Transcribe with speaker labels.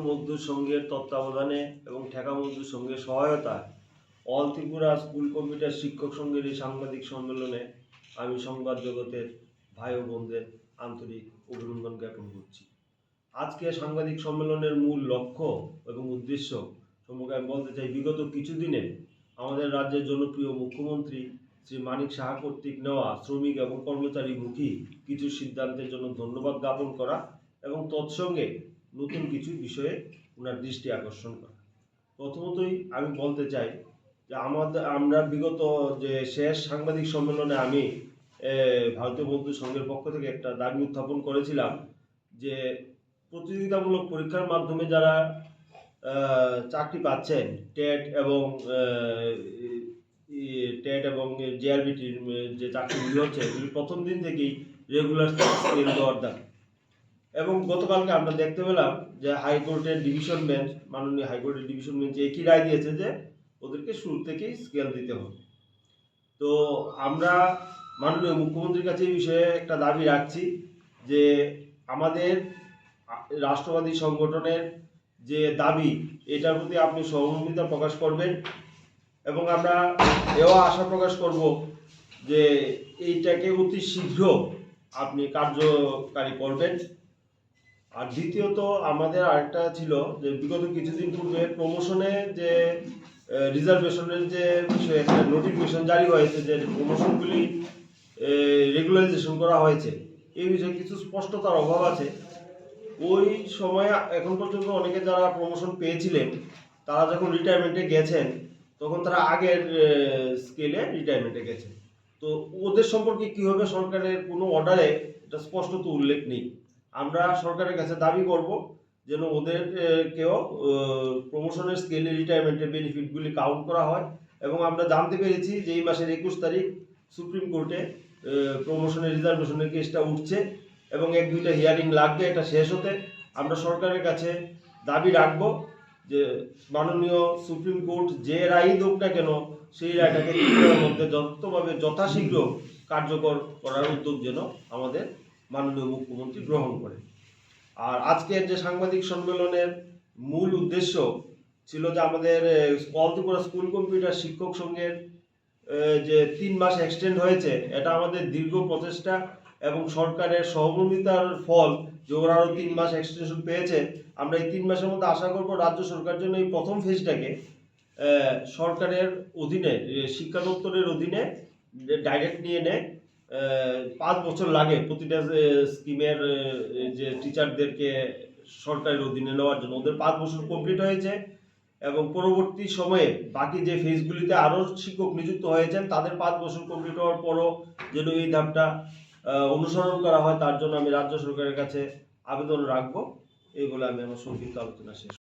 Speaker 1: মজদুর সংঘের তত্ত্বাবধানে এবং ঠেকা মজদুর সংঘের সহায়তায় অল ত্রিপুরা স্কুল কম্পিউটার শিক্ষক সংঘের এই সাংবাদিক সম্মেলনে আমি সংবাদ জগতের ভাই ও বোনদের আন্তরিক অভিনন্দন জ্ঞাপন করছি। আজকে সাংবাদিক সম্মেলনের মূল লক্ষ্য এবং উদ্দেশ্য সম্পর্কে আমি বলতে চাই, বিগত কিছুদিনে আমাদের রাজ্যের জনপ্রিয় মুখ্যমন্ত্রী শ্রী মানিক সাহা কর্তৃক নেওয়া শ্রমিক এবং কর্মচারীমুখী কিছু সিদ্ধান্তের জন্য ধন্যবাদ জ্ঞাপন করা এবং তৎসঙ্গে নতুন কিছু বিষয়ে ওনার দৃষ্টি আকর্ষণ করা। প্রথমতই আমি বলতে চাই যে আমাদের, আমরা বিগত যে শেষ সাংবাদিক সম্মেলনে আমি ভারতীয় বন্ধু সংঘের পক্ষ থেকে একটা দাবি উত্থাপন করেছিলাম যে প্রতিযোগিতামূলক পরীক্ষার মাধ্যমে যারা চাকরি পাচ্ছেন, টেট এবং টেট এবং জেআরবিটির যে চাকরিগুলি হচ্ছে প্রথম দিন থেকেই রেগুলার দেওয়ার দাবি। এবং গতকালকে আমরা দেখতে পেলাম যে হাইকোর্টের ডিভিশন বেঞ্চ, মাননীয় হাইকোর্টের ডিভিশন বেঞ্চ একই রায় দিয়েছে যে ওদেরকে শুরু থেকেই স্কেল দিতে হবে। তো আমরা মাননীয় মুখ্যমন্ত্রীর কাছে এই বিষয়ে একটা দাবি রাখছি যে আমাদের রাষ্ট্রবাদী সংগঠনের যে দাবি, এটার প্রতি আপনি সহমর্মিতা প্রকাশ করবেন এবং আমরা এও আশা প্রকাশ করব যে এইটাকে অতি শীঘ্র আপনি কার্যকারী করবেন। আর দ্বিতীয়ত আমাদের আরেকটা ছিল যে বিগত কিছুদিন পূর্বে প্রমোশনে যে রিজার্ভেশনের যে বিষয়ে নোটিফিকেশন জারি হয়েছে যে প্রমোশনগুলি রেগুলারাইজেশন করা হয়েছে। এই বিষয়ে কিছু স্পষ্টতার অভাব আছে। ওই সময় এখন পর্যন্ত অনেকে যারা প্রমোশন পেয়েছিলেন, তারা যখন রিটায়ারমেন্টে গেছেন, তখন তারা আগের স্কেলে রিটায়ারমেন্টে গেছে তো ওদের সম্পর্কে কী হবে সরকারের কোনো অর্ডারে এটা স্পষ্টত উল্লেখ নেই। আমরা সরকারের কাছে দাবি করব যেন ওদের আহ, প্রমোশনের স্কেলে রিটায়ারমেন্টের বেনিফিটগুলি কাউন্ট করা হয়। এবং আমরা জানতে পেরেছি যে এই মাসের একুশ তারিখ সুপ্রিম কোর্টে প্রমোশনের রিজার্ভেশনের কেসটা উঠছে এবং এক দুইটা হিয়ারিং লাগবে এটা শেষ হতে। আমরা সরকারের কাছে দাবি রাখব যে মাননীয় সুপ্রিম কোর্ট যে রায় হোক না কেন সেই রায়টাকে মধ্যে যতভাবে যথাশীঘ্র কার্যকর করার উদ্যোগ যেন আমাদের মাননীয় মুখ্যমন্ত্রী গ্রহণ করে। আর আজকের যে সাংবাদিক সম্মেলনের মূল উদ্দেশ্য ছিল যে আমাদের অল ত্রিপুরা স্কুল কম্পিউটার শিক্ষক সংঘের যে তিন মাস এক্সটেন্ড হয়েছে, এটা আমাদের দীর্ঘ প্রচেষ্টা এবং সরকারের সহমর্মিতার ফল যে ওরা আরও তিন মাস এক্সটেনশন পেয়েছে। আমরা এই তিন মাসের মধ্যে আশা করব রাজ্য সরকার জন্য এই প্রথম ফেজটাকে সরকারের অধীনে শিক্ষা দপ্তরের অধীনে ডাইরেক্ট নিয়ে নেয়। পাঁচ বছর লাগে প্রতিটা স্কিমের যে টিচারদেরকে সরকারের অধীনে নেওয়ার জন্য। ওদের পাঁচ বছর কমপ্লিট হয়েছে এবং পরবর্তী সময়ে বাকি যে ফেজগুলিতে আরও শিক্ষক নিযুক্ত হয়েছেন, তাদের পাঁচ বছর কমপ্লিট হওয়ার পরও যেন এই ধাপটা অনুসরণ করা হয়, তার জন্য আমি রাজ্য সরকারের কাছে আবেদন রাখব। এই বলে আমি আমার সংক্ষিপ্ত আলোচনা শেষ